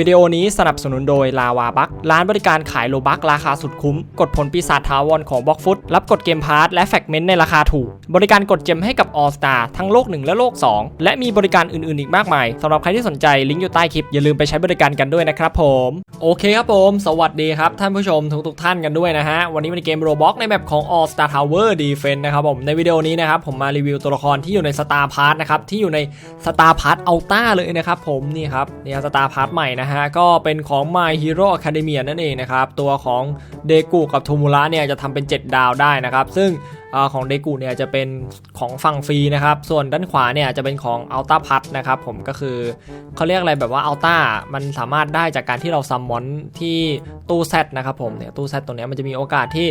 วิดีโอนี้สนับสนุนโดยลาวาบักร้านบริการขายโลบักราคาสุดคุ้ม กดผลปีศาจทาวรของบล็อกฟุตรับกดเกมพาร์ทและแฟกเมนต์ในราคาถูก บริการกดเจมให้กับ All Star ทั้งโลก 1 และโลก 2 และมีบริการอื่นๆอีกมากมายสำหรับใครที่สนใจลิงก์อยู่ใต้คลิป อย่าลืมไปใช้บริการกันด้วยนะครับผม โอเคครับผม สวัสดีครับ ท่านผู้ชมทุกๆท่านกันด้วยนะฮะวันนี้เป็นเกมโรบ็อกในแบบของ All Star Tower Defense นะครับผมในวิดีโอนี้นะครับผมมารีวิวตัวละครที่อยู่ใน Star Pass นะครับที่อยู่ใน Star Pass Ultra เลยนะครับผมนี่ครับนี่ Star Pass ใหม่นะฮะก็เป็นของ My Hero Academia นั่นเองนะครับ ตัวของเดกูกับโทมูระเนี่ยจะทำเป็น 7 ดาวได้นะครับ ซึ่ง ของเดกูเนี่ยจะเป็นของฝั่งฟรีนะครับ ส่วนด้านขวาเนี่ยจะเป็นของอัลต้าพัทนะครับผมก็คือเขาเรียกอะไรแบบว่าอัลต้ามันสามารถได้จากการที่เราซัมมอนที่ตู้เซตนะครับผมเนี่ยตู้เซตตรงเนี้ยมันจะมีโอกาสที่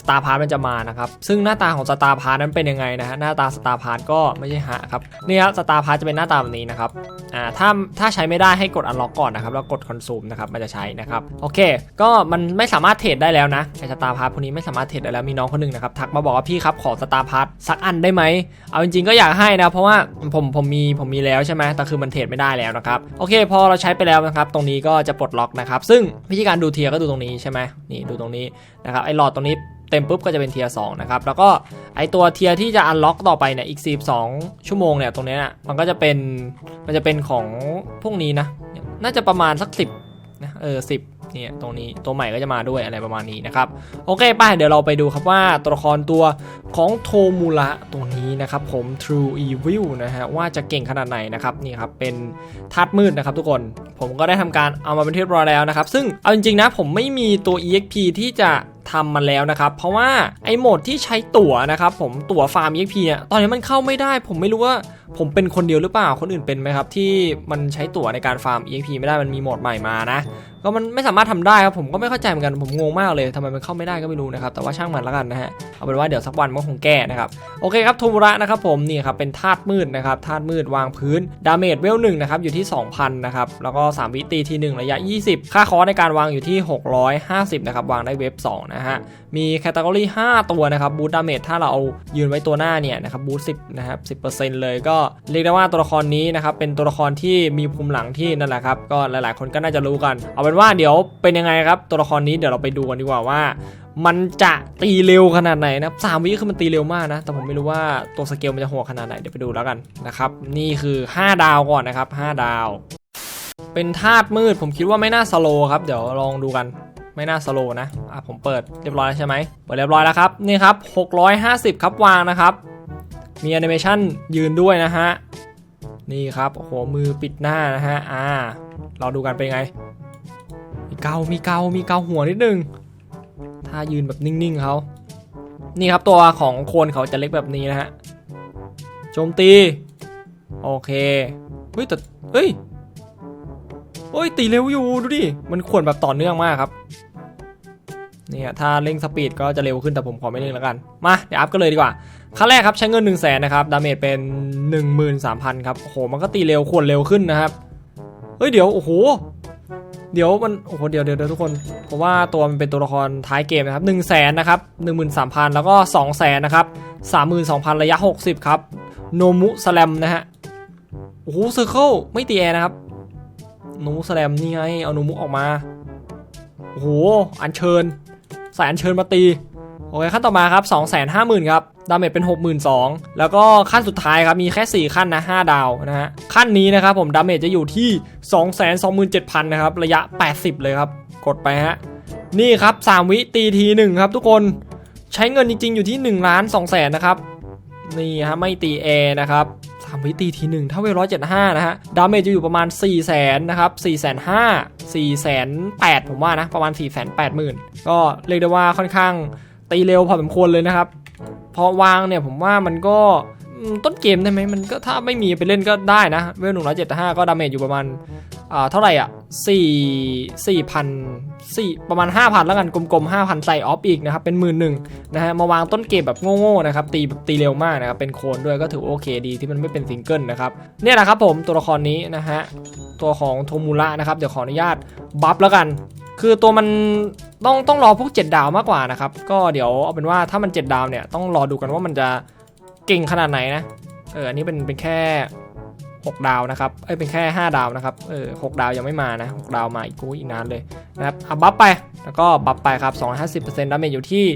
สตาร์พาร์มันจะมานะครับ ซึ่งหน้าตาของสตาร์พาร์นั้นเป็นยังไงนะฮะหน้าตาสตาร์พาร์ก็ไม่ใช่หาครับนี่ครับสตาร์พาร์จะเป็นหน้าตาแบบนี้นะครับอ่าถ้าถ้าใช้ไม่ได้ให้กดอันล็อกก่อนนะครับแล้วกดคอนซูมนะครับมันจะใช้นะครับโอเค ก็มันไม่สามารถเทรดได้แล้วนะไอสตาร์พาร์พวกนี้ไม่สามารถเทรดได้แล้วมีน้องคนหนึงนะครับทักมาบอกว่าพี่ครับขอสตาร์พาร์สักอันได้ไหม เอาจริงๆก็อยากให้นะ เพราะว่าผมผมมีผมมีแล้วใช่ไหมแต่คือมันเทรดไม่ได้แล้วนะครับ โอเค พอเราใช้ไปแล้วนะครับ ตรงนี้ก็จะปลดล็อกนะครับ ซึ่งวิธีการดูเทียร์ก็ดูตรงนี้ใช่ไหมนี่ดูตรงนี้นะครับไอ้หลอดตรงนี้เต็มปุ๊บก็จะเป็นเทียร์สนะครับ แล้วก็ไอตัวเทียร์ที่จะอันล็อกต่อไปเนี่ยอีก 42 ชั่วโมงเนี่ยตรงนี้ยมันก็จะเป็นมันจะเป็นของพวกนี้นะ น่าจะประมาณสัก 10นะเออ10 เนี่ยตรงนี้ตัวใหม่ก็จะมาด้วยอะไรประมาณนี้นะครับโอเคไปเดี๋ยวเราไปดูครับว่าตัวละครตัวของโทมูระตัวนี้นะครับผม True Evil นะฮะว่าจะเก่งขนาดไหนนะครับนี่ครับเป็นธาตุมืดนะครับทุกคนผมก็ได้ทำการเอามาเป็นที่เรียบร้อยแล้วนะครับซึ่งเอาจริงๆนะผมไม่มีตัว EXP ที่จะทำมันแล้วนะครับ เพราะว่าไอ้โหมดที่ใช้ตั๋วนะครับผมตั๋วฟาร์ม EXP เนี่ยตอนนี้มันเข้าไม่ได้ ผมไม่รู้ว่าผมเป็นคนเดียวหรือเปล่าคนอื่นเป็นไหมครับ ที่มันใช้ตั๋วในการฟาร์ม EXP ไม่ได้มันมีโหมดใหม่มานะ ก็มันไม่สามารถทำได้ครับผมก็ไม่เข้าใจเหมือนกันผมงงมากเลยทำไมมันเข้าไม่ได้ก็ไม่รู้นะครับ แต่ว่าช่างมันแล้วกันนะฮะเอาเป็นว่าเดี๋ยวสักวันมันคงแก้นะครับโอเคครับโทมุระนะครับผมนี่ครับเป็นธาตุมืดนะครับธาตุมืดวางพื้นดาเมจเวลหนึ่งนะครับอยู่ที่ 2,000นะครับแล้วก็3วิตีที1ระยะ 20 ค่าคอร์สในการวางอยู่ที่ 650นะครับวางได้เว็บ2นะฮะมีแคตตากรี5ตัวนะครับบูตดาเมจถ้าเราเอายืนไว้ตัวหน้าเนี่ยนะครับบูต10นะครับ10%เลยก็เรียกได้ว่าตัวละครนี้นะครับเป็นตัวละครที่มีภูมิหลังที่นั่นแหละครับก็หลายๆ คนก็น่าจะรู้กัน เอาเป็นว่าเดี๋ยวเป็นยังไงครับตัวละครนี้เดี๋ยวเราไปดูกันดีกว่าว่ามันจะตีเร็วขนาดไหนนะสามวิคือมันตีเร็วมากนะ แต่ผมไม่รู้ว่าตัวสเกลมันจะโหดขนาดไหน เดี๋ยวไปดูแล้วกันนะครับ นี่คือ 5 ดาวก่อนนะครับ 5 ดาว เป็นธาตุมืด ผมคิดว่าไม่น่าสโลครับ เดี๋ยวลองดูกัน ไม่น่าสโลนะ อะผมเปิดเรียบร้อยแล้วใช่ไหม เปิดเรียบร้อยแล้วครับ นี่ครับ 650 ครับวางนะครับ มีแอนิเมชันยืนด้วยนะฮะ นี่ครับโอ้โหมือปิดหน้านะฮะ อ่า เราดูกันเป็นไง มีเกา มีเกา มีเกาหัวนิดนึง ถ้ายืนแบบนิ่งๆเขานี่ครับตัวของโคนเขาจะเล็กแบบนี้นะฮะ โจมตี โอเค เฮ้ยแต่เฮ้ยเฮ้ยตีเร็วอยู่ดูดิ มันขวนแบบต่อเนื่องมากครับ เนี่ยถ้าเร่งสปีดก็จะเร็วขึ้นแต่ผมขอไม่เร่งแล้วกัน มาเดี๋ยวอัพกันเลยดีกว่าขั้นแรกครับใช้เงิน1นึ่งแสนนะครับดาเมจเป็น 13,000ครับโอ้โหมันก็ตีเร็วขวนเร็วขึ้นนะครับเฮ้ยเดี๋ยวโอ้โหเดี๋ยวมันโอ้โหเดี๋ยวเดี๋ยวทุกคนเพราะว่าตัวมันเป็นตัวละครท้ายเกมนะครับ1นึ่งแสนนะครับหนึ่งหมื่นสามพันแล้วก็2องแสนนะครับสามหมื่นสองพันระยะ60ครับโนมุสแลมนะฮะโอ้โหเซอร์เคิลไม่ตีแอร์นะครับโนมุสแลมนี่ไงเอาโนมุออกมาโอ้โหอัญเชิญ สายอัญเชิญมาตีโอเคขั้นต่อมาครับ2 5 0 0 0 0ครับดาเมจเป็น 62,000 แล้วก็ขั้นสุดท้ายครับ มีแค่ 4 ขั้นนะ 5 ดาวนะฮะ ขั้นนี้นะครับผมดาเมจจะอยู่ที่ 227,000 นะครับ ระยะ 80 เลยครับ กดไปฮะ นี่ครับ 3 วิตีทีหนึ่งครับทุกคนใช้เงินจริง ๆ อยู่ที่1ล้าน2แสนนะครับ นี่ฮะ ไม่ตีแอร์นะครับามวิตีทีหนึ่งถ้าเวลร้อยเจ็ดห้านะฮะ ดาเมจจะอยู่ประมาณ4ี่แสนนะครับสี่แสนห้าสี่แสนแปดผมว่านะ ประมาณ4ี่แสนแปดหมื่นก็เรียกได้ว่าค่อนข้างตีเร็วพอสมควรเลยนะครับ พอวางเนี่ยผมว่ามันก็ต้นเกมได้ไหมมันก็ถ้าไม่มีไปเล่นก็ได้นะ เวลหนึ่งร้อยเจ็ดห้าก็ดาเมจอยู่ประมาณอ่าเท่าไหร่อะ สี่สี่พันสี่ประมาณห้าพันแล้วกันกลมๆห้าพันใส่ออฟอีกนะครับ เป็นหมื่นหนึ่งนะฮะ มาวางต้นเกมแบบโง่ๆนะครับ ตีแบบตีเร็วมากนะครับ เป็นโคนด้วยก็ถือโอเคดีที่มันไม่เป็นซิงเกิลนะครับ เนี่ยแหละครับผมตัวละครนี้นะฮะ ตัวของโทมูระนะครับ เดี๋ยวขออนุญาตบัฟแล้วกัน คือตัวมันต้องต้องรอพวก 7 ดาวมากกว่านะครับ ก็เดี๋ยวเอาเป็นว่าถ้ามัน 7 ดาวเนี่ยต้องรอดูกันว่ามันจะเก่งขนาดไหนนะเอออันนี้เป็นเป็นแค่ 6 ดาวนะครับ เอ้ยเป็นแค่ 5 ดาวนะครับ เออหกดาวยังไม่มานะ 6 ดาวมาอีกกูอีกนานเลยนะครับเอาบัฟไป แล้วก็บัฟไปครับ 250%ดาเมจอยู่ที่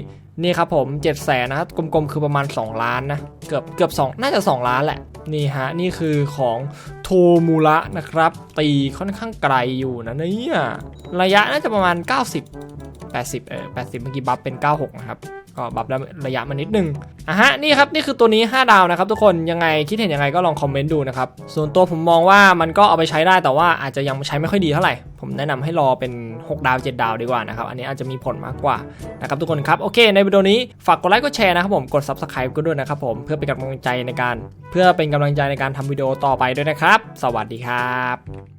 นี่ครับผม 7 0 0 0 0นะครับ กลมๆ คือประมาณ 2 ล้านนะ เกือบเกือบ2น่าจะ 2 ล้านแหละ นี่ฮะ นี่คือของโทมูระนะครับ ตีค่อนข้างไกลอยู่นะเนี่ย ระยะน่าจะประมาณ 90 80 เออ80 เมื่อกี้บัฟเป็น 96 นะครับ ก็บัฟระยะมานิดนึงอะฮะนี่ครับนี่คือตัวนี้ 5 ดาวนะครับทุกคนยังไงคิดเห็นยังไงก็ลองคอมเมนต์ดูนะครับส่วนตัวผมมองว่ามันก็เอาไปใช้ได้แต่ว่าอาจจะยังใช้ไม่ค่อยดีเท่าไหร่ ผมแนะนำให้รอเป็น 6 ดาว 7 ดาวดีกว่านะครับอันนี้อาจจะมีผลมากกว่านะครับทุกคนครับโอเค ในวิดีโอนี้ฝากกดไลค์กดแชร์นะครับผมกด subscribe ก็ด้วยนะครับผมเพื่อเป็นกำลังใจในการ เพื่อเป็นกำลังใจในการทำวิดีโอต่อไปด้วยนะครับ สวัสดีครับ